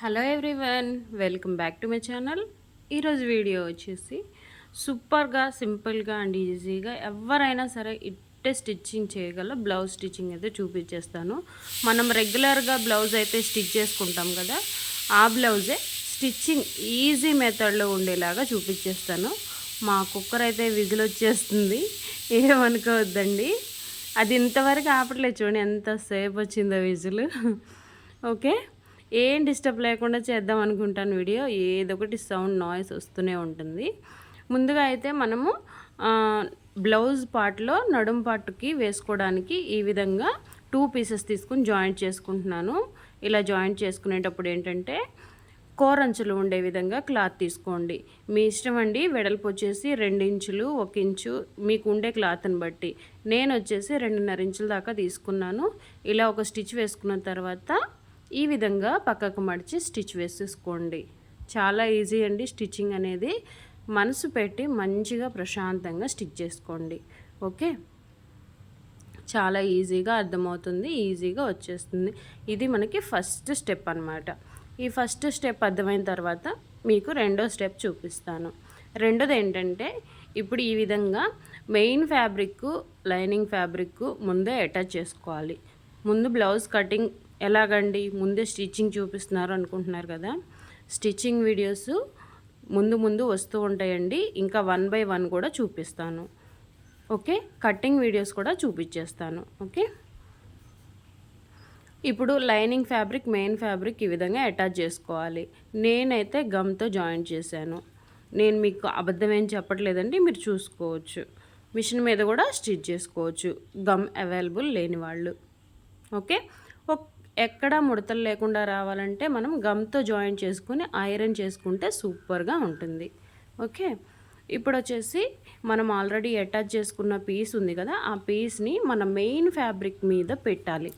Hello everyone welcome back to my channel. ఈరోజు video వచ్చేసి సూపర్గా సింపుల్గా అండ్ ఈజీగా ఎవరైనా సరే ఇట్టే స్టిచ్చింగ్ చేయగల బ్లౌజ్ స్టిచ్చింగ్ అయితే చూపించేస్తాను. మనం రెగ్యులర్గా బ్లౌజ్ అయితే స్టిచ్ చేసుకుంటాం కదా ఆ బ్లౌజే స్టిచ్చింగ్ ఈజీ మెథడ్లో ఉండేలాగా చూపించేస్తాను. మా కుక్కర్ అయితే విజిల్ వచ్చేస్తుంది. ఏమనుకోవద్దండి. అది ఇంతవరకు ఆపట్లేదు చూడండి ఎంతసేపు వచ్చిందో విజిల్. ఓకే? ఏం డిస్టర్బ్ లేకుండా చేద్దాం అనుకుంటాను వీడియో. ఏదో ఒకటి సౌండ్ నాయిస్ వస్తూనే ఉంటుంది. ముందుగా అయితే మనము బ్లౌజ్ పార్ట్లో నడుం పార్ట్కి వేసుకోవడానికి ఈ విధంగా టూ పీసెస్ తీసుకుని జాయింట్ చేసుకుంటున్నాను. ఇలా జాయింట్ చేసుకునేటప్పుడు ఏంటంటే కోరంచులు ఉండే విధంగా క్లాత్ తీసుకోండి. మీ ఇష్టం అండి వెడల్పు వచ్చేసి రెండు ఇంచులు ఒక ఇంచు మీకు ఉండే క్లాత్ని బట్టి. నేను వచ్చేసి రెండున్నర ఇంచుల దాకా తీసుకున్నాను. ఇలా ఒక స్టిచ్ వేసుకున్న తర్వాత ఈ విధంగా పక్కకు మడిచి స్టిచ్ వేసేసుకోండి. చాలా ఈజీ అండి స్టిచ్చింగ్ అనేది. మనసు పెట్టి మంచిగా ప్రశాంతంగా స్టిచ్ చేసుకోండి. ఓకే? చాలా ఈజీగా అర్థమవుతుంది ఈజీగా వచ్చేస్తుంది. ఇది మనకి ఫస్ట్ స్టెప్ అనమాట ఈ ఫస్ట్ స్టెప్ అర్థమైన తర్వాత మీకు రెండో స్టెప్ చూపిస్తాను. రెండోది ఏంటంటే ఇప్పుడు ఈ విధంగా మెయిన్ ఫ్యాబ్రిక్ లైనింగ్ ఫ్యాబ్రిక్ ముందే అటాచ్ చేసుకోవాలి. ముందు బ్లౌజ్ కటింగ్ ఎలాగండి? ముందే స్టిచ్చింగ్ చూపిస్తున్నారు అనుకుంటున్నారు కదా? స్టిచ్చింగ్ వీడియోస్ ముందు ముందు వస్తూ ఉంటాయండి. ఇంకా వన్ బై వన్ కూడా చూపిస్తాను. ఓకే? కటింగ్ వీడియోస్ కూడా చూపించేస్తాను. ఓకే? ఇప్పుడు లైనింగ్ ఫ్యాబ్రిక్ మెయిన్ ఫ్యాబ్రిక్ ఈ విధంగా అటాచ్ చేసుకోవాలి. నేనైతే గమ్తో జాయిన్ చేశాను. నేను మీకు అబద్ధం ఏం చెప్పట్లేదండి. మీరు చూసుకోవచ్చు. మిషన్ మీద కూడా స్టిచ్ చేసుకోవచ్చు. గమ్ అవైలబుల్ లేని వాళ్ళు. ఓకే? ఎక్కడా ముడతలు లేకుండా రావాలంటే మనం గమ్తో జాయిన్ చేసుకుని ఐరన్ చేసుకుంటే సూపర్గా ఉంటుంది. ఓకే? ఇప్పుడు వచ్చేసి మనం ఆల్రెడీ అటాచ్ చేసుకున్న పీస్ ఉంది కదా ఆ పీస్ని మన మెయిన్ ఫ్యాబ్రిక్ మీద పెట్టాలి.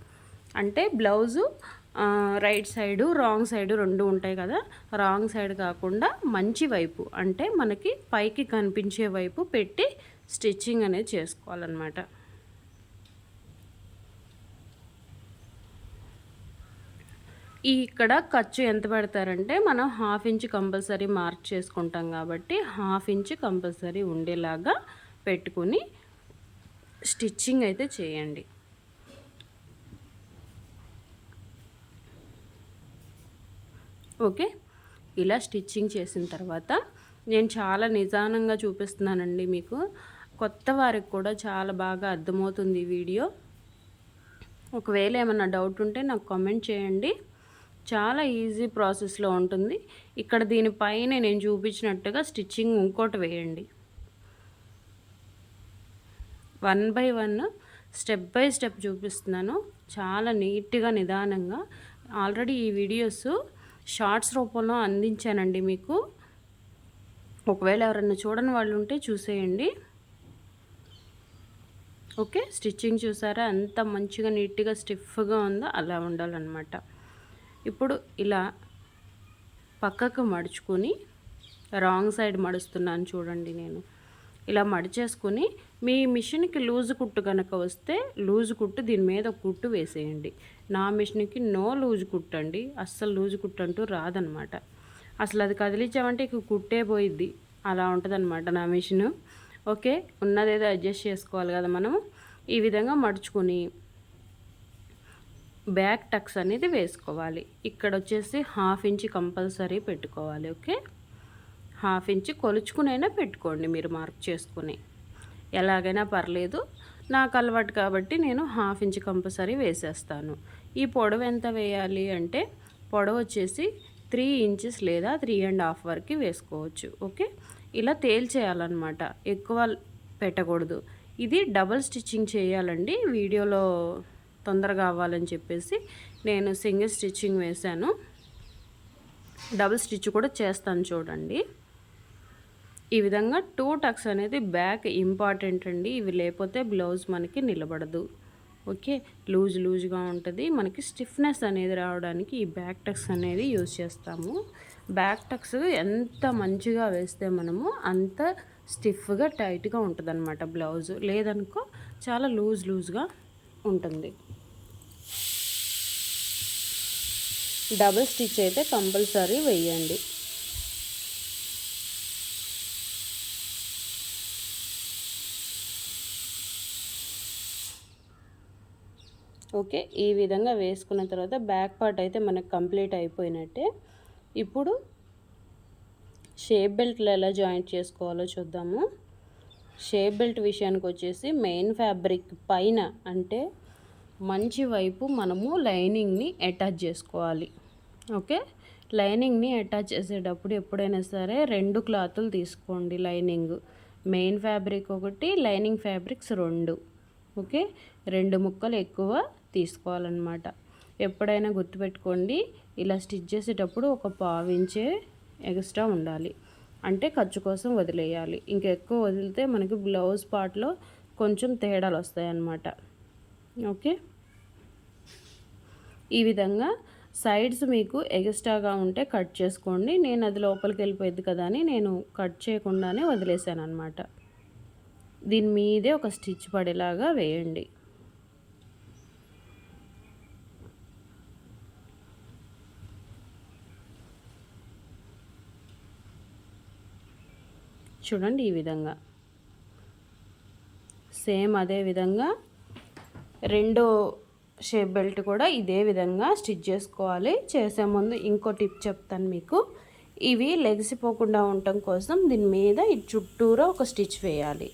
అంటే blouse right side wrong side రెండు ఉంటాయి కదా రాంగ్ సైడ్ కాకుండా మంచి వైపు అంటే మనకి పైకి కనిపించే వైపు పెట్టి స్టిచ్చింగ్ అనేది చేసుకోవాలన్నమాట. ఈ ఇక్కడ ఖర్చు ఎంత పెడతారంటే మనం హాఫ్ ఇంచ్ కంపల్సరీ మార్క్ చేసుకుంటాం కాబట్టి హాఫ్ ఇంచ్ కంపల్సరీ ఉండేలాగా పెట్టుకుని స్టిచ్చింగ్ అయితే చేయండి. ఓకే? ఇలా స్టిచ్చింగ్ చేసిన తర్వాత నేను చాలా నిదానంగా చూపిస్తున్నానండి మీకు. కొత్త వారికి కూడా చాలా బాగా అర్థమవుతుంది ఈ వీడియో. ఒకవేళ ఏమైనా డౌట్ ఉంటే నాకు కామెంట్ చేయండి. చాలా ఈజీ ప్రాసెస్లో ఉంటుంది. ఇక్కడ దీనిపైన నేను చూపించినట్టుగా స్టిచ్చింగ్ ఇంకోటి వేయండి. One by one step by step చూపిస్తున్నాను. చాలా నీట్గా నిదానంగా. ఆల్రెడీ ఈ వీడియోస్ షార్ట్స్ రూపంలో అందించానండి మీకు. ఒకవేళ ఎవరైనా చూడని వాళ్ళు ఉంటే చూసేయండి. ఓకే? స్టిచ్చింగ్ చూసారా? ఎంత మంచిగా నీట్గా స్టిఫ్గా ఉందో అలా ఉండాలన్నమాట. ఇప్పుడు ఇలా పక్కకు మడుచుకొని రాంగ్ సైడ్ మడుస్తున్నాను చూడండి నేను. ఇలా మడిచేసుకొని మీ మిషన్కి లూజు కుట్టు కనుక వస్తే లూజు కుట్టు దీని మీద కుట్టు వేసేయండి. నా మిషన్కి నో లూజు కుట్టు అండి అస్సలు లూజు కుట్టు అంటూ రాదనమాట. అసలు అది కదిలించామంటే ఇక కుట్టే పోయిద్ది. అలా ఉంటుందన్నమాట నా మిషను. ఓకే? ఉన్నదేదో అడ్జస్ట్ చేసుకోవాలి కదా మనము. ఈ విధంగా మడుచుకొని బ్యాక్ టక్స్ అనేది వేసుకోవాలి. ఇక్కడ వచ్చేసి హాఫ్ ఇంచ్ కంపల్సరీ పెట్టుకోవాలి ఓకే? హాఫ్ ఇంచ్ కొలుచుకునైనా పెట్టుకోండి మీరు మార్క్ చేసుకుని. ఎలాగైనా పర్లేదు. నాకు అలవాటు కాబట్టి నేను హాఫ్ ఇంచ్ కంపల్సరీ వేసేస్తాను. ఈ పొడవు ఎంత వేయాలి అంటే పొడవు వచ్చేసి త్రీ ఇంచెస్ లేదా త్రీ అండ్ హాఫ్ వరకు వేసుకోవచ్చు ఓకే? ఇలా తేల్చేయాలన్నమాట. ఎక్కువ పెట్టకూడదు. ఇది డబల్ స్టిచ్చింగ్ చేయాలండి. వీడియోలో తొందరగా అవ్వాలని చెప్పేసి నేను సింగిల్ స్టిచ్చింగ్ వేశాను. డబుల్ స్టిచ్ కూడా చేస్తాను చూడండి. ఈ విధంగా టూ టక్స్ అనేది బ్యాక్ ఇంపార్టెంట్ అండి. ఇవి లేకపోతే బ్లౌజ్ మనకి నిలబడదు. ఓకే? లూజ్ లూజ్గా ఉంటుంది. మనకి స్టిఫ్నెస్ అనేది రావడానికి ఈ బ్యాక్ టక్స్ అనేది యూజ్ చేస్తాము. బ్యాక్ టక్స్ ఎంత మంచిగా వేస్తే మనము అంత స్టిఫ్గా టైట్గా ఉంటుంది అనమాట బ్లౌజ్. లేదనుకో చాలా లూజ్ లూజ్గా ఉంటుంది. డబుల్ స్టిచ్ అయితే కంపల్సరీ వేయండి. ఓకే ఈ విధంగా వేసుకున్న తర్వాత బ్యాక్ పార్ట్ అయితే మనకు కంప్లీట్ అయిపోయినట్టే. ఇప్పుడు షేప్ బెల్ట్లు ఎలా జాయింట్ చేసుకోవాలో చూద్దాము. షేప్ బెల్ట్ విషయానికి వచ్చేసి మెయిన్ ఫ్యాబ్రిక్ పైన అంటే మంచి వైపు మనము లైనింగ్ని అటాచ్ చేసుకోవాలి. ఓకే? లైనింగ్ని అటాచ్ చేసేటప్పుడు ఎప్పుడైనా సరే రెండు క్లాతులు తీసుకోండి లైనింగ్. మెయిన్ ఫ్యాబ్రిక్ ఒకటి లైనింగ్ ఫ్యాబ్రిక్స్ రెండు. ఓకే? రెండు ముక్కలు ఎక్కువ తీసుకోవాలన్నమాట. ఎప్పుడైనా గుర్తుపెట్టుకోండి ఇలా స్టిచ్ చేసేటప్పుడు ఒక పావించే ఎక్స్ట్రా ఉండాలి. అంటే ఖర్చు కోసం వదిలేయాలి. ఇంకా ఎక్కువ వదిలితే మనకి బ్లౌజ్ పార్ట్లో కొంచెం తేడాలు వస్తాయన్నమాట. ఓకే? ఈ విధంగా సైడ్స్ మీకు ఎక్స్ట్రాగా ఉంటే కట్ చేసుకోండి. నేను అది లోపలికి వెళ్ళిపోయింది కదా అని నేను కట్ చేయకుండానే వదిలేసాను అనమాట దీని మీదే ఒక స్టిచ్ పడేలాగా వేయండి. చూడండి ఈ విధంగా. సేమ్ అదే విధంగా రెండో షేప్ బెల్ట్ కూడా ఇదే విధంగా స్టిచ్ చేసుకోవాలి. చేసే ముందు ఇంకో టిప్ చెప్తాను మీకు. ఇవి లెగిసిపోకుండా ఉండటం కోసం దీని మీద ఈ చుట్టూరా ఒక స్టిచ్ వేయాలి.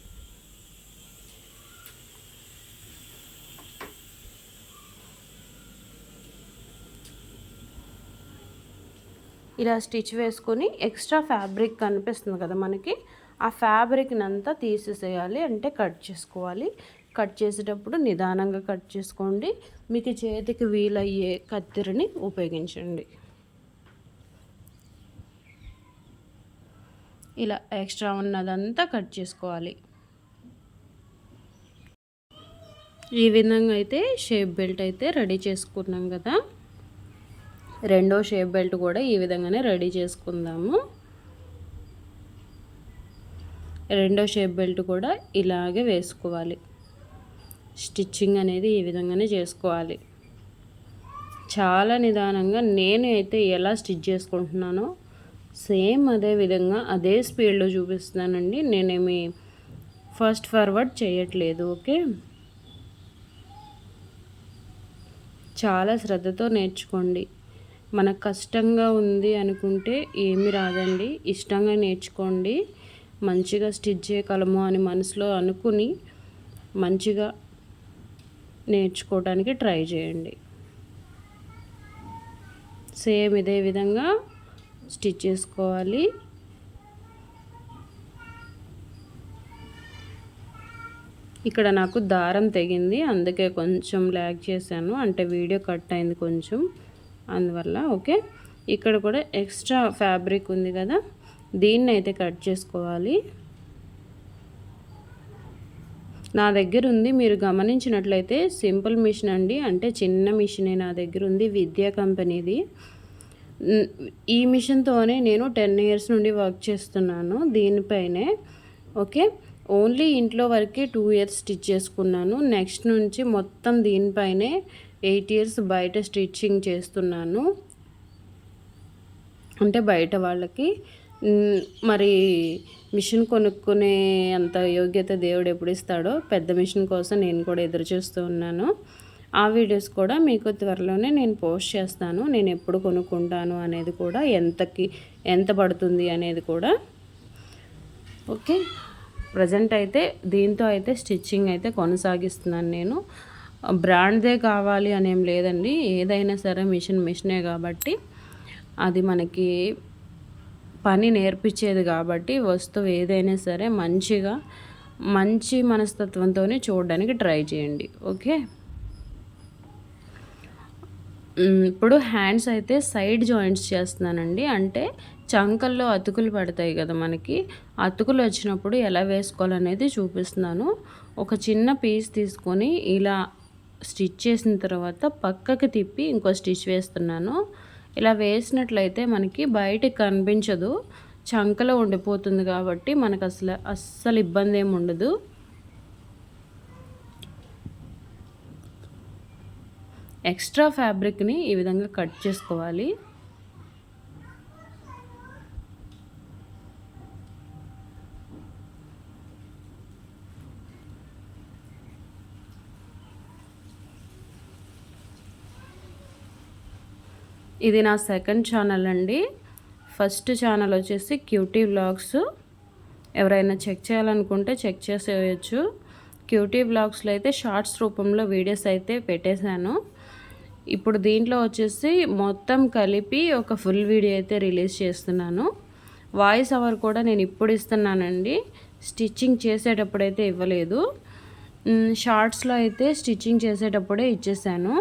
ఇలా స్టిచ్ వేసుకొని ఎక్స్ట్రా ఫ్యాబ్రిక్ కనిపిస్తుంది కదా మనకి. ఆ ఫ్యాబ్రిక్ని అంతా తీసేసేయాలి అంటే కట్ చేసుకోవాలి. కట్ చేసేటప్పుడు నిదానంగా కట్ చేసుకోండి. మీకు చేతికి వీలయ్యే కత్తిరిని ఉపయోగించండి. ఇలా ఎక్స్ట్రా ఉన్నదంతా కట్ చేసుకోవాలి. ఈ విధంగా అయితే షేప్ బెల్ట్ అయితే రెడీ చేసుకున్నాం కదా. రెండో షేప్ బెల్ట్ కూడా ఈ విధంగానే రెడీ చేసుకుందాము. రెండో షేప్ బెల్ట్ కూడా ఇలాగే వేసుకోవాలి. స్టిచ్చింగ్ అనేది ఈ విధంగానే చేసుకోవాలి. చాలా నిదానంగా నేను అయితే ఎలా స్టిచ్ చేసుకుంటున్నానో సేమ్ అదే విధంగా అదే స్పీడ్లో చూపిస్తున్నానండి. నేనేమి ఫస్ట్ ఫార్వర్డ్ చేయట్లేదు ఓకే? చాలా శ్రద్ధతో నేర్చుకోండి. మనకు కష్టంగా ఉంది అనుకుంటే ఏమి రాదండి. ఇష్టంగా నేర్చుకోండి. మంచిగా స్టిచ్ చేయగలము అని మనసులో అనుకుని మంచిగా నేర్చుకోవడానికి ట్రై చేయండి. సేమ్ ఇదే విధంగా స్టిచ్ చేసుకోవాలి. ఇక్కడ నాకు దారం తెగింది అందుకే కొంచెం ల్యాగ్ చేశాను. అంటే వీడియో కట్ అయింది కొంచెం అందువల్ల ఓకే. ఇక్కడ కూడా ఎక్స్ట్రా ఫ్యాబ్రిక్ ఉంది కదా దీన్ని అయితే కట్ చేసుకోవాలి. నా దగ్గర ఉంది మీరు గమనించినట్లయితే సింపుల్ మిషన్ అండి. అంటే చిన్న మిషనే నా దగ్గర ఉంది విద్యా కంపెనీది. ఈ మిషన్తోనే నేను టెన్ ఇయర్స్ నుండి వర్క్ చేస్తున్నాను దీనిపైనే. ఓకే? ఓన్లీ ఇంట్లో వరకే టూ ఇయర్స్ స్టిచ్ చేసుకున్నాను. నెక్స్ట్ నుంచి మొత్తం దీనిపైనే ఎయిట్ ఇయర్స్ బయట స్టిచ్చింగ్ చేస్తున్నాను. అంటే బయట వాళ్ళకి. మరి మిషన్ కొనుక్కునే అంత యోగ్యత దేవుడు ఎప్పుడు ఇస్తాడో పెద్ద మిషన్ కోసం నేను కూడా ఎదురు చూస్తూ ఉన్నాను. ఆ వీడియోస్ కూడా మీకు త్వరలోనే నేను పోస్ట్ చేస్తాను. నేను ఎప్పుడు కొనుక్కుంటాను అనేది కూడా ఎంతకి ఎంత పడుతుంది అనేది కూడా. ఓకే? ప్రజెంట్ అయితే దీంతో అయితే స్టిచ్చింగ్ అయితే కొనసాగిస్తున్నాను నేను. బ్రాండ్దే కావాలి అనేం లేదండి. ఏదైనా సరే మిషన్ మిషనే కాబట్టి. అది మనకి పని నేర్పించేది కాబట్టి వస్తువు ఏదైనా సరే మంచిగా మంచి మనస్తత్వంతోనే చూడడానికి ట్రై చేయండి. ఓకే? ఇప్పుడు హ్యాండ్స్ అయితే సైడ్ జాయింట్స్ చేస్తున్నానండి. అంటే చంకల్లో అతుకులు పడతాయి కదా మనకి. అతుకులు వచ్చినప్పుడు ఎలా వేసుకోవాలనేది చూపిస్తున్నాను. ఒక చిన్న పీస్ తీసుకొని ఇలా స్టిచ్ చేసిన తర్వాత పక్కకి తిప్పి ఇంకో స్టిచ్ వేస్తున్నాను. ఇలా వేసినట్లయితే మనకి బయట కనిపించదు. చంకలో ఉండిపోతుంది కాబట్టి మనకు అసలు అస్సలు ఇబ్బంది ఏమి ఉండదు. ఎక్స్ట్రా ఫ్యాబ్రిక్ని ఈ విధంగా కట్ చేసుకోవాలి. ఇది నా సెకండ్ ఛానల్ అండి. ఫస్ట్ ఛానల్ వచ్చేసి క్యూటీ వ్లాగ్స్ ఎవరైనా చెక్ చేయాలనుకుంటే చెక్ చేసేయచ్చు. క్యూటీ వ్లాగ్స్లో అయితే షార్ట్స్ రూపంలో వీడియోస్ అయితే పెట్టేశాను. ఇప్పుడు దీంట్లో వచ్చేసి మొత్తం కలిపి ఒక ఫుల్ వీడియో అయితే రిలీజ్ చేస్తున్నాను. వాయిస్ అవర్ కూడా నేను ఇప్పుడు ఇస్తున్నానండి. స్టిచ్చింగ్ చేసేటప్పుడైతే ఇవ్వలేదు. షార్ట్స్లో అయితే స్టిచ్చింగ్ చేసేటప్పుడే ఇచ్చేసాను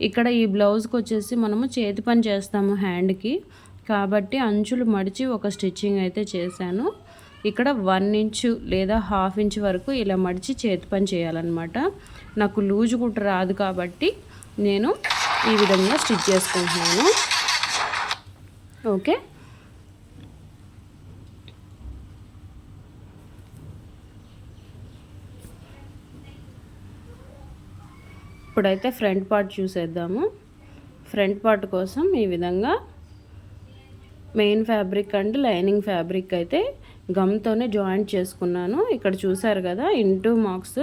ఇక్కడ ఈ బ్లౌజ్కి వచ్చేసి మనము చేతి పని చేస్తాము హ్యాండ్కి. కాబట్టి అంచులు మడిచి ఒక స్టిచ్చింగ్ అయితే చేశాను. ఇక్కడ వన్ ఇంచు లేదా హాఫ్ ఇంచ్ వరకు ఇలా మడిచి చేతి పని చేయాలన్నమాట. నాకు లూజు కుట్ట రాదు కాబట్టి నేను ఈ విధంగా స్టిచ్ చేసుకుంటున్నాను. ఓకే? ఇప్పుడైతే ఫ్రంట్ పార్ట్ చూసేద్దాము. ఫ్రంట్ పార్ట్ కోసం ఈ విధంగా main fabric and lining fabric అయితే గమ్తోనే జాయింట్ చేసుకున్నాను. ఇక్కడ చూసారు కదా ఇంటూ మార్క్స్.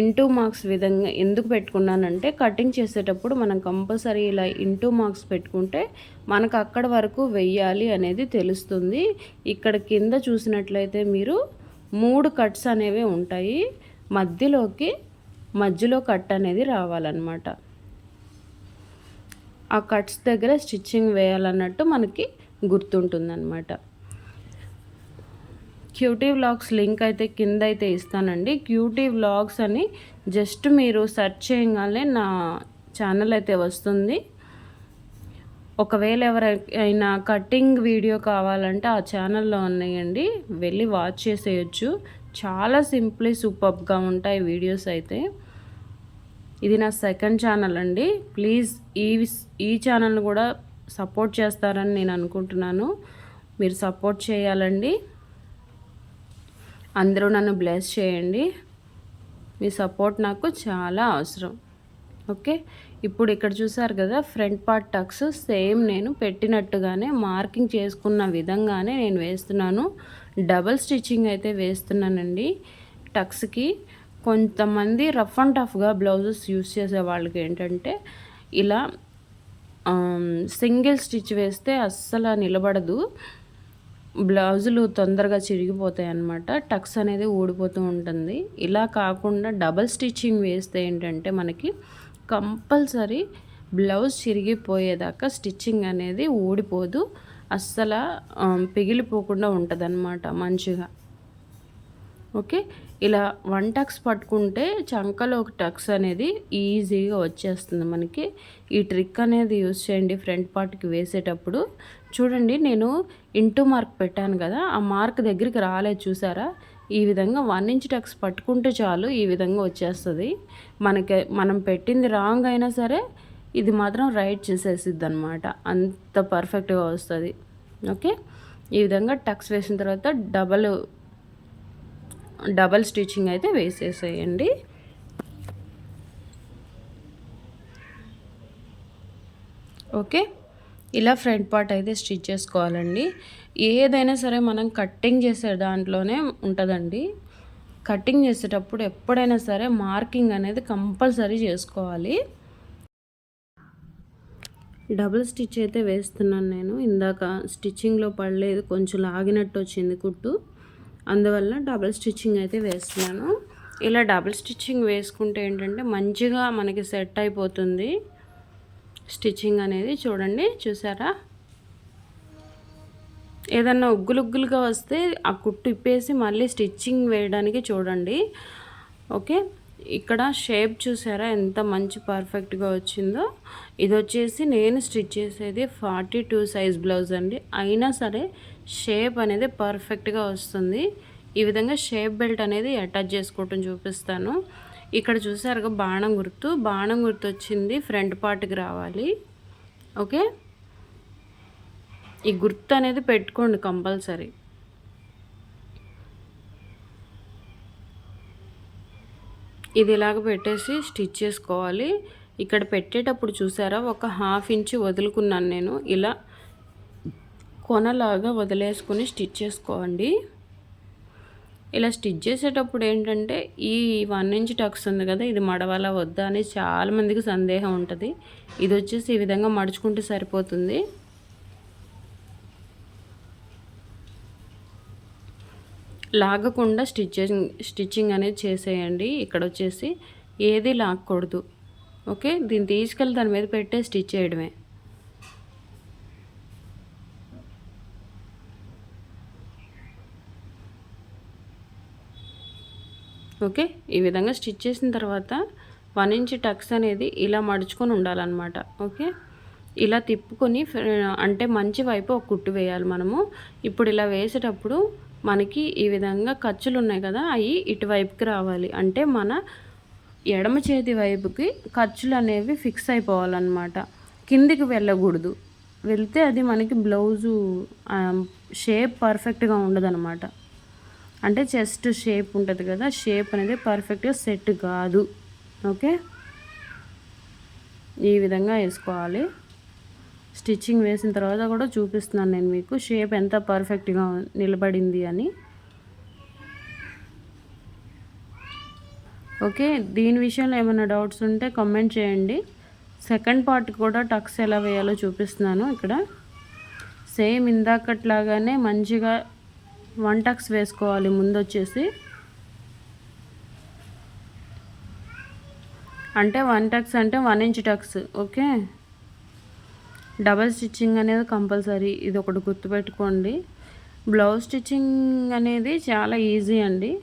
ఇంటూ మార్క్స్ విధంగా ఎందుకు పెట్టుకున్నానంటే కటింగ్ చేసేటప్పుడు మనం కంపల్సరీ ఇలా ఇంటూ మార్క్స్ పెట్టుకుంటే మనకు అక్కడ వరకు వెయ్యాలి అనేది తెలుస్తుంది. ఇక్కడ కింద చూసినట్లయితే మీరు మూడు కట్స్ అనేవి ఉంటాయి. మధ్యలోకి మధ్యలో కట్ అనేది రావాలన్నమాట. ఆ కట్స్ దగ్గర స్టిచ్చింగ్ వేయాలన్నట్టు మనకి గుర్తుంటుందన్నమాట. క్యూటీ వ్లాగ్స్ లింక్ అయితే కింద అయితే ఇస్తానండి. క్యూటీ వ్లాగ్స్ అని జస్ట్ మీరు సెర్చ్ చేయగానే నా ఛానల్ అయితే వస్తుంది. ఒకవేళ ఎవరైనా కటింగ్ వీడియో కావాలంటే ఆ ఛానల్లో ఉన్నాయండి. వెళ్ళి వాచ్ చేసేయచ్చు. చాలా సింప్లీ సూపర్గా ఉంటాయి వీడియోస్ అయితే. ఇది నా సెకండ్ ఛానల్ అండి. ప్లీజ్ ఈ ఈ ఛానల్ని కూడా సపోర్ట్ చేస్తారని నేను అనుకుంటున్నాను. మీరు సపోర్ట్ చేయాలండి. అందరూ నన్ను బ్లెస్ చేయండి. మీ సపోర్ట్ నాకు చాలా అవసరం. ఓకే? ఇప్పుడు ఇక్కడ చూసారు కదా ఫ్రంట్ పార్ట్ టక్స్ సేమ్ నేను పెట్టినట్టుగానే మార్కింగ్ చేసుకున్న విధంగానే నేను వేస్తున్నాను. డబల్ స్టిచ్చింగ్ అయితే వేస్తున్నానండి టక్స్కి. కొంతమంది రఫ్ అండ్ టఫ్గా బ్లౌజెస్ యూస్ చేసే వాళ్ళకి ఏంటంటే ఇలా సింగిల్ స్టిచ్ వేస్తే అస్సలు నిలబడదు. బ్లౌజులు తొందరగా చిరిగిపోతాయి అన్నమాట. టక్స్ అనేది ఊడిపోతూ ఉంటుంది. ఇలా కాకుండా డబల్ స్టిచ్చింగ్ వేస్తే ఏంటంటే మనకి కంపల్సరీ బ్లౌజ్ చిరిగిపోయేదాకా స్టిచ్చింగ్ అనేది ఊడిపోదు. అస్సలు పిగిలిపోకుండా ఉంటుంది మంచిగా. ఓకే? ఇలా వన్ టక్స్ పట్టుకుంటే చంకలో ఒక టక్స్ అనేది ఈజీగా వచ్చేస్తుంది మనకి. ఈ ట్రిక్ అనేది యూస్ చేయండి ఫ్రంట్ పార్ట్కి వేసేటప్పుడు. చూడండి నేను ఇంటూ మార్క్ పెట్టాను కదా ఆ మార్క్ దగ్గరికి రాలేదు చూసారా? ఈ విధంగా వన్ ఇంచ్ టక్స్ పట్టుకుంటే చాలు ఈ విధంగా వచ్చేస్తుంది. మనకి మనం పెట్టింది రాంగ్ అయినా సరే ఇది మాత్రం రైట్ చేసేసిద్ది అనమాట అంత పర్ఫెక్ట్గా వస్తుంది. ఓకే? ఈ విధంగా టక్స్ వేసిన తర్వాత డబల్ డబల్ స్టిచ్చింగ్ అయితే వేసేసేయండి. ఓకే. ఇలా ఫ్రంట్ పార్ట్ అయితే స్టిచ్ చేసుకోవాలండి. ఏదైనా సరే మనం కట్టింగ్ చేసే దాంట్లోనే ఉంటుందండి. కటింగ్ చేసేటప్పుడు ఎప్పుడైనా సరే మార్కింగ్ అనేది కంపల్సరీ చేసుకోవాలి. డబుల్ స్టిచ్ అయితే వేస్తున్నాను నేను. ఇందాక స్టిచ్చింగ్లో పడలేదు కొంచెం లాగినట్టు వచ్చింది కుట్టు. అందువల్ల డబుల్ స్టిచ్చింగ్ అయితే వేస్తున్నాను. ఇలా డబుల్ స్టిచ్చింగ్ వేసుకుంటే ఏంటంటే మంచిగా మనకి సెట్ అయిపోతుంది. స్టిచ్చింగ్ అనేది చూడండి చూసారా? ఏదన్నా ఉగ్గులుగ్గులుగా వస్తే ఆ కుట్టు ఇప్పేసి మళ్ళీ స్టిచ్చింగ్ వేయడానికి చూడండి. ఓకే ఇక్కడ షేప్ చూసారా? ఎంత మంచి పర్ఫెక్ట్గా వచ్చిందో. ఇది వచ్చేసి నేను స్టిచ్ చేసేది ఫార్టీ టూ సైజ్ బ్లౌజ్ అండి. అయినా సరే షేప్ అనేది పర్ఫెక్ట్గా వస్తుంది. ఈ విధంగా షేప్ బెల్ట్ అనేది అటాచ్ చేసుకోవటం చూపిస్తాను. ఇక్కడ చూసారుగా బాణం గుర్తు. బాణం గుర్తు వచ్చింది ఫ్రంట్ పార్ట్కి రావాలి. ఓకే? ఈ గుర్తు అనేది పెట్టుకోండి కంపల్సరీ. ఇది ఇలాగ పెట్టేసి స్టిచ్ చేసుకోవాలి. ఇక్కడ పెట్టేటప్పుడు చూసారా ఒక హాఫ్ ఇంచ్ వదులుకున్నాను నేను. ఇలా కొనలాగా వదిలేసుకుని స్టిచ్ చేసుకోండి. ఇలా స్టిచ్ చేసేటప్పుడు ఏంటంటే ఈ వన్ ఇంచ్ టక్స్ ఉంది కదా ఇది మడవాలా వద్దా అని చాలామందికి సందేహం ఉంటుంది. ఇది వచ్చేసి ఈ విధంగా మడుచుకుంటే సరిపోతుంది. లాగకుండా స్టిచ్చింగ్ స్టిచ్చింగ్ అనేది చేసేయండి. ఇక్కడ వచ్చేసి ఏది లాగకూడదు ఓకే? దీన్ని తీసుకెళ్ళి దాని మీద పెట్టే స్టిచ్ చేయడమే. ఓకే? ఈ విధంగా స్టిచ్ చేసిన తర్వాత వన్ ఇంచ్ టక్స్ అనేది ఇలా మడుచుకొని ఉండాలన్నమాట. ఓకే? ఇలా తిప్పుకొని అంటే మంచి వైపు ఒక కుట్టు వేయాలి మనము. ఇప్పుడు ఇలా వేసేటప్పుడు మనకి ఈ విధంగా ఖర్చులు ఉన్నాయి కదా అవి ఇటువైపుకి రావాలి. అంటే మన ఎడమ చేతి వైపుకి ఖర్చులు అనేవి ఫిక్స్ అయిపోవాలన్నమాట. కిందికి వెళ్ళకూడదు. వెళ్తే అది మనకి బ్లౌజు షేప్ పర్ఫెక్ట్గా ఉండదన్నమాట. అంటే చెస్ట్ షేప్ ఉంటుంది కదా షేప్ అనేది పర్ఫెక్ట్గా సెట్ కాదు. ఓకే? ఈ విధంగా వేసుకోవాలి. స్టిచ్చింగ్ వేసిన తర్వాత కూడా చూపిస్తున్నాను నేను మీకు. షేప్ ఎంత పర్ఫెక్ట్గా నిలబడింది అని. ఓకే దీని విషయంలో ఏమైనా డౌట్స్ ఉంటే కమెంట్ చేయండి. సెకండ్ పార్ట్ కూడా టక్స్ ఎలా వేయాలో చూపిస్తున్నాను ఇక్కడ. సేమ్ ఇందాకట్లాగానే మంచిగా వన్ టక్స్ వేసుకోవాలి ముందు వచ్చేసి అంటే వన్ టక్స్ అంటే one inch tucks okay double stitching అనేది కంపల్సరీ. ఇది ఒకటి గుర్తుపెట్టుకోండి. బ్లౌజ్ స్టిచ్చింగ్ అనేది చాలా ఈజీ అండి.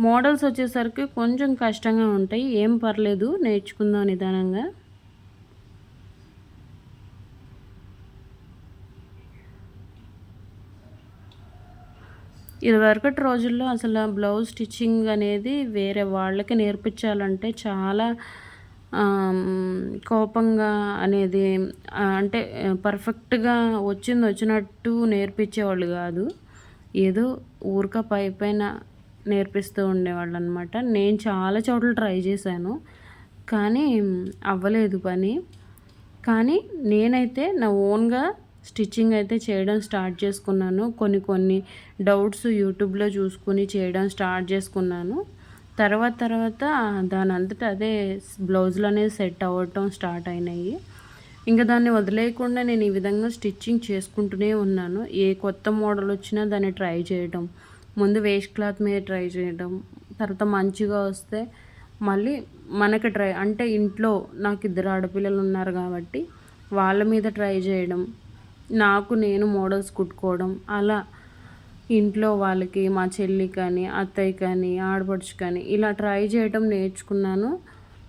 మోడల్స్ వచ్చేసరికి కొంచెం కష్టంగా ఉంటాయి. ఏం పర్లేదు నేర్చుకుందాం నిదానంగా. ఇదివరకటి రోజుల్లో అసలు బ్లౌజ్ స్టిచ్చింగ్ అనేది వేరే వాళ్ళకి నేర్పించాలంటే చాలా కోపంగా అనేది అంటే పర్ఫెక్ట్గా వచ్చింది వచ్చినట్టు నేర్పించేవాళ్ళు కాదు. ఏదో ఊరిక పై పైన నేర్పిస్తూ ఉండేవాళ్ళు అనమాట నేను చాలా చోట్ల ట్రై చేశాను కానీ అవ్వలేదు పని. కానీ నేనైతే నా ఓన్గా స్టిచ్చింగ్ అయితే చేయడం స్టార్ట్ చేసుకున్నాను. కొన్ని కొన్ని డౌట్స్ యూట్యూబ్లో చూసుకుని చేయడం స్టార్ట్ చేసుకున్నాను. తర్వాత తర్వాత దాని అంతటా అదే బ్లౌజులు అనేది సెట్ అవ్వటం స్టార్ట్ అయినాయి. ఇంకా దాన్ని వదిలేయకుండా నేను ఈ విధంగా స్టిచ్చింగ్ చేసుకుంటూనే ఉన్నాను. ఏ కొత్త మోడల్ వచ్చినా దాన్ని ట్రై చేయడం ముందు వేస్ట్ క్లాత్ మీద ట్రై చేయడం తర్వాత మంచిగా వస్తే మళ్ళీ మనకి ట్రై అంటే ఇంట్లో నాకు ఇద్దరు ఆడపిల్లలు ఉన్నారు కాబట్టి వాళ్ళ మీద ట్రై చేయడం నాకు నేను మోడల్స్ కుట్టుకోవడం అలా ఇంట్లో వాళ్ళకి మా చెల్లి కానీ అత్తయ్య కానీ ఆడపడుచు కానీ ఇలా ట్రై చేయడం నేర్చుకున్నాను.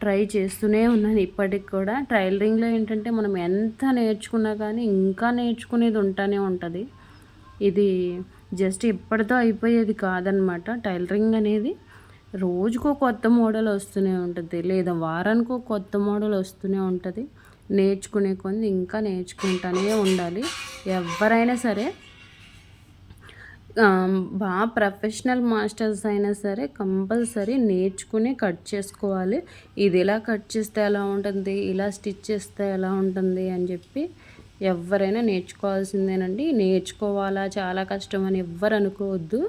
ట్రై చేస్తూనే ఉన్నాను ఇప్పటికి కూడా. టైలరింగ్లో ఏంటంటే మనం ఎంత నేర్చుకున్నా కానీ ఇంకా నేర్చుకునేది ఉంటానే ఉంటుంది. ఇది జస్ట్ ఇప్పటితో అయిపోయేది కాదనమాట టైలరింగ్ అనేది. రోజుకో కొత్త మోడల్ వస్తూనే ఉంటుంది. లేదా వారానికో కొత్త మోడల్ వస్తూనే ఉంటుంది. నేర్చుకునే కొంది ఇంకా నేర్చుకుంటానే ఉండాలి. ఎవరైనా సరే బాగా ప్రొఫెషనల్ మాస్టర్స్ అయినా సరే కంపల్సరీ నేర్చుకుని కట్ చేసుకోవాలి. ఇది ఇలా కట్ చేస్తే ఎలా ఉంటుంది? ఇలా స్టిచ్ చేస్తే ఎలా ఉంటుంది? అని చెప్పి ఎవరైనా నేర్చుకోవాల్సిందేనండి. నేర్చుకోవాలా? చాలా కష్టం అని ఎవ్వరు అనుకోవద్దు.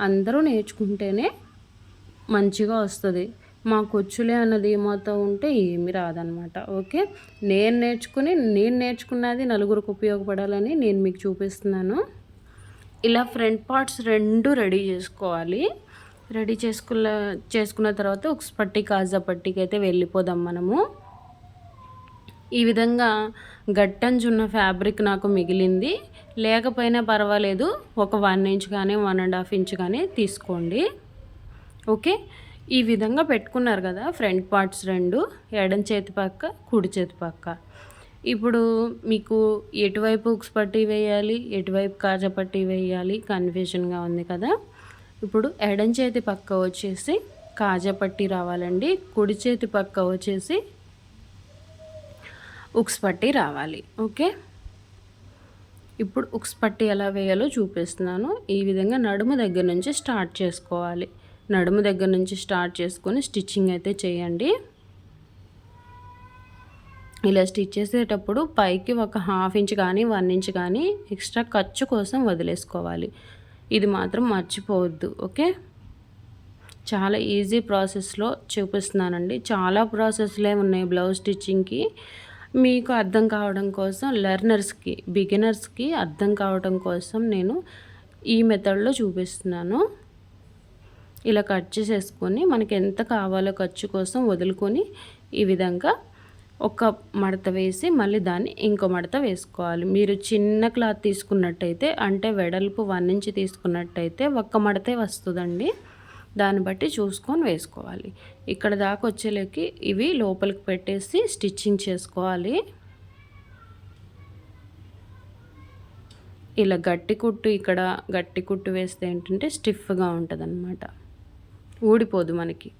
అందరూ నేర్చుకుంటేనే మంచిగా వస్తుంది. మాకు వచ్చులే అన్నది ఏమవుతూ ఉంటే ఏమి రాదనమాట. ఓకే? నేను నేర్చుకుని నేను నేర్చుకున్నది నలుగురికి ఉపయోగపడాలని నేను మీకు చూపిస్తున్నాను. ఇలా ఫ్రంట్ పార్ట్స్ రెండు రెడీ చేసుకోవాలి. రెడీ చేసుకున్న చేసుకున్న తర్వాత ఉక్స్ పట్టి కాజా పట్టికి అయితే వెళ్ళిపోదాం మనము. ఈ విధంగా గట్టంచున్న ఫ్యాబ్రిక్ నాకు మిగిలింది. లేకపోయినా పర్వాలేదు ఒక వన్ ఇంచ్ కానీ వన్ అండ్ హాఫ్ ఇంచ్ కానీ తీసుకోండి. ఓకే? ఈ విధంగా పెట్టుకున్నారు కదా ఫ్రంట్ పార్ట్స్ రెండు ఎడం చేతి పక్క కుడి చేతి పక్క. ఇప్పుడు మీకు ఎటువైపు ఉక్స్ పట్టి వేయాలి ఎటువైపు కాజా పట్టి వేయాలి కన్ఫ్యూజన్గా ఉంది కదా. ఇప్పుడు ఎడం చేతి పక్క వచ్చేసి కాజా పట్టి రావాలండి. కుడి చేతి పక్క వచ్చేసి ఉక్స్ పట్టి రావాలి. ఓకే? ఇప్పుడు ఉక్స్ పట్టి ఎలా వేయాలో చూపిస్తున్నాను. ఈ విధంగా నడుము దగ్గర నుంచి స్టార్ట్ చేసుకోవాలి. నడుము దగ్గర నుంచి స్టార్ట్ చేసుకొని స్టిచ్చింగ్ అయితే చేయండి. ఇలా స్టిచ్ చేసేటప్పుడు పైకి ఒక హాఫ్ ఇంచ్ కానీ వన్ ఇంచ్ కానీ ఎక్స్ట్రా ఖర్చు కోసం వదిలేసుకోవాలి. ఇది మాత్రం మర్చిపోవద్దు ఓకే? చాలా ఈజీ ప్రాసెస్లో చూపిస్తున్నానండి. చాలా ప్రాసెస్లే ఉన్నాయి బ్లౌజ్ స్టిచ్చింగ్కి. మీకు అర్థం కావడం కోసం లెర్నర్స్కి బిగినర్స్కి అర్థం కావడం కోసం నేను ఈ మెథడ్లో చూపిస్తున్నాను. ఇలా కట్ చేసేసుకొని మనకి ఎంత కావాలో ఖర్చు కోసం వదులుకొని ఈ విధంగా ఒక మడత వేసి మళ్ళీ దాన్ని ఇంకో మడత వేసుకోవాలి. మీరు చిన్న క్లాత్ తీసుకున్నట్టయితే అంటే వెడల్పు వన్ ఇంచ్ తీసుకున్నట్టయితే ఒక్క మడతే వస్తుందండి. దాన్ని బట్టి చూసుకొని వేసుకోవాలి. ఇక్కడ దాకా వచ్చేలోకి ఇవి లోపలికి పెట్టేసి స్టిచ్చింగ్ చేసుకోవాలి. ఇలా గట్టి కుట్టు ఇక్కడ గట్టి కుట్టు వేస్తే ఏంటంటే స్టిఫ్గా ఉంటుంది అనమాట ఊడిపోదు మనకి.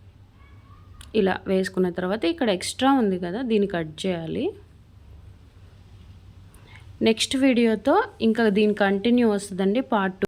ఇలా వేసుకున్న తర్వాత ఇక్కడ ఎక్స్ట్రా ఉంది కదా దీన్ని కట్ చేయాలి. నెక్స్ట్ వీడియోతో ఇంకా దీని కంటిన్యూ వస్తుందండి పార్ట్